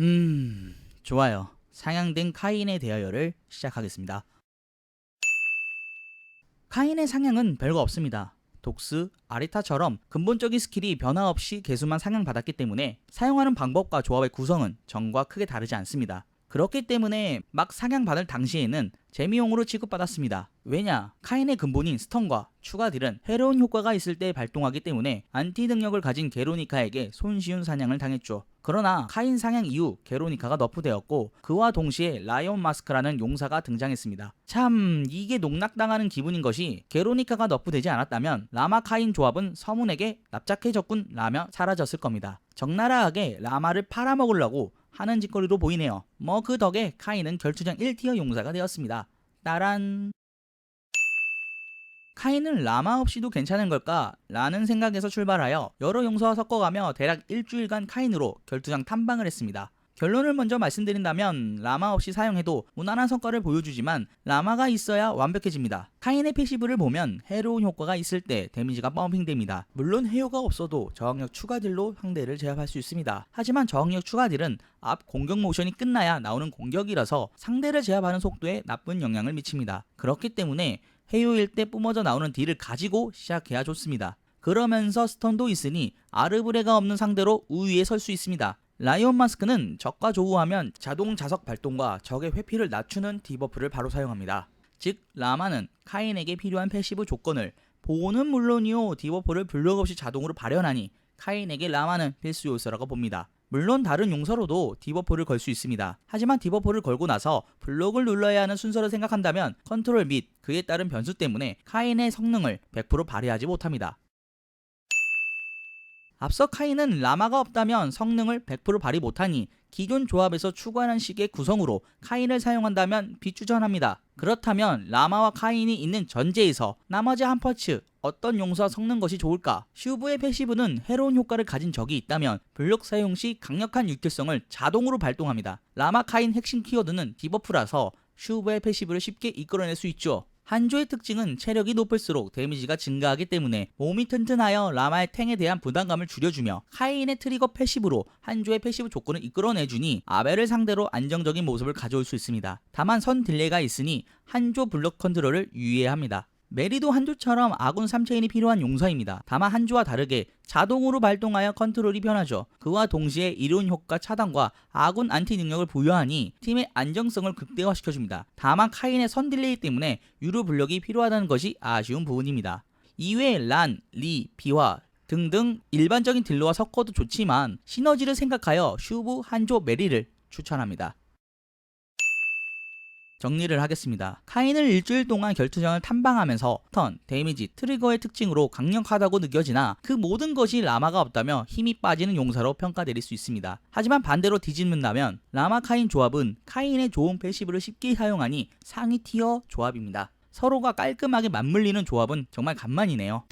음, 좋아요. 상향된 카인에 대하여를 시작하겠습니다. 카인의 상향은 별거 없습니다. 독스, 아리타처럼 근본적인 스킬이 변화 없이 개수만 상향받았기 때문에 사용하는 방법과 조합의 구성은 전과 크게 다르지 않습니다. 그렇기 때문에 막 상향받을 당시에는 재미용으로 취급받았습니다. 왜냐? 카인의 근본인 스턴과 추가 딜은 해로운 효과가 있을 때 발동하기 때문에 안티 능력을 가진 게로니카에게 손쉬운 사냥을 당했죠. 그러나 카인 상향 이후 게로니카가 너프되었고 그와 동시에 라이온 마스크라는 용사가 등장했습니다. 참 이게 농락당하는 기분인 것이 게로니카가 너프되지 않았다면 라마 카인 조합은 서문에게 납작해졌군 라며 사라졌을 겁니다. 적나라하게 라마를 팔아먹으려고 하는 짓거리로 보이네요. 뭐 그 덕에 카인은 결투장 1티어 용사가 되었습니다. 따란 카인은 라마 없이도 괜찮은 걸까? 라는 생각에서 출발하여 여러 용사와 섞어가며 대략 일주일간 카인으로 결투장 탐방을 했습니다. 결론을 먼저 말씀드린다면 라마 없이 사용해도 무난한 성과를 보여주지만 라마가 있어야 완벽해집니다. 카인의 패시브를 보면 해로운 효과가 있을 때 데미지가 펌핑됩니다. 물론 해요가 없어도 저항력 추가 딜로 상대를 제압할 수 있습니다. 하지만 저항력 추가 딜은 앞 공격 모션이 끝나야 나오는 공격이라서 상대를 제압하는 속도에 나쁜 영향을 미칩니다. 그렇기 때문에 해요일 때 뿜어져 나오는 딜을 가지고 시작해야 좋습니다. 그러면서 스턴도 있으니 아르브레가 없는 상대로 우위에 설 수 있습니다. 라이온 마스크는 적과 조우하면 자동 자석 발동과 적의 회피를 낮추는 디버프를 바로 사용합니다. 즉 라마는 카인에게 필요한 패시브 조건을 보호는 물론이요 디버프를 블록 없이 자동으로 발현하니 카인에게 라마는 필수 요소라고 봅니다. 물론 다른 용서로도 디버프를 걸 수 있습니다. 하지만 디버프를 걸고 나서 블록을 눌러야 하는 순서를 생각한다면 컨트롤 및 그에 따른 변수 때문에 카인의 성능을 100% 발휘하지 못합니다. 앞서 카인은 라마가 없다면 성능을 100% 발휘 못하니 기존 조합에서 추구하는 식의 구성으로 카인을 사용한다면 비추천합니다. 그렇다면 라마와 카인이 있는 전제에서 나머지 한 퍼츠 어떤 용서와 섞는 것이 좋을까? 슈브의 패시브는 해로운 효과를 가진 적이 있다면 블록 사용 시 강력한 유틸성을 자동으로 발동합니다. 라마 카인 핵심 키워드는 디버프라서 슈브의 패시브를 쉽게 이끌어낼 수 있죠. 한조의 특징은 체력이 높을수록 데미지가 증가하기 때문에 몸이 튼튼하여 라마의 탱에 대한 부담감을 줄여주며 카인의 트리거 패시브로 한조의 패시브 조건을 이끌어내주니 아벨을 상대로 안정적인 모습을 가져올 수 있습니다. 다만 선 딜레이가 있으니 한조 블록 컨트롤을 유의해야 합니다. 메리도 한조처럼 아군 3체인이 필요한 용사입니다. 다만 한조와 다르게 자동으로 발동하여 컨트롤이 변하죠. 그와 동시에 이론 효과 차단과 아군 안티 능력을 부여하니 팀의 안정성을 극대화시켜줍니다. 다만 카인의 선 딜레이 때문에 유로 블럭이 필요하다는 것이 아쉬운 부분입니다. 이외에 란, 리, 비화 등등 일반적인 딜러와 섞어도 좋지만 시너지를 생각하여 슈브, 한조, 메리를 추천합니다. 정리를 하겠습니다. 카인을 일주일 동안 결투장을 탐방하면서 턴, 데미지, 트리거의 특징으로 강력하다고 느껴지나 그 모든 것이 라마가 없다며 힘이 빠지는 용사로 평가드릴 수 있습니다. 하지만 반대로 뒤집는다면 라마 카인 조합은 카인의 좋은 패시브를 쉽게 사용하니 상위 티어 조합입니다. 서로가 깔끔하게 맞물리는 조합은 정말 간만이네요.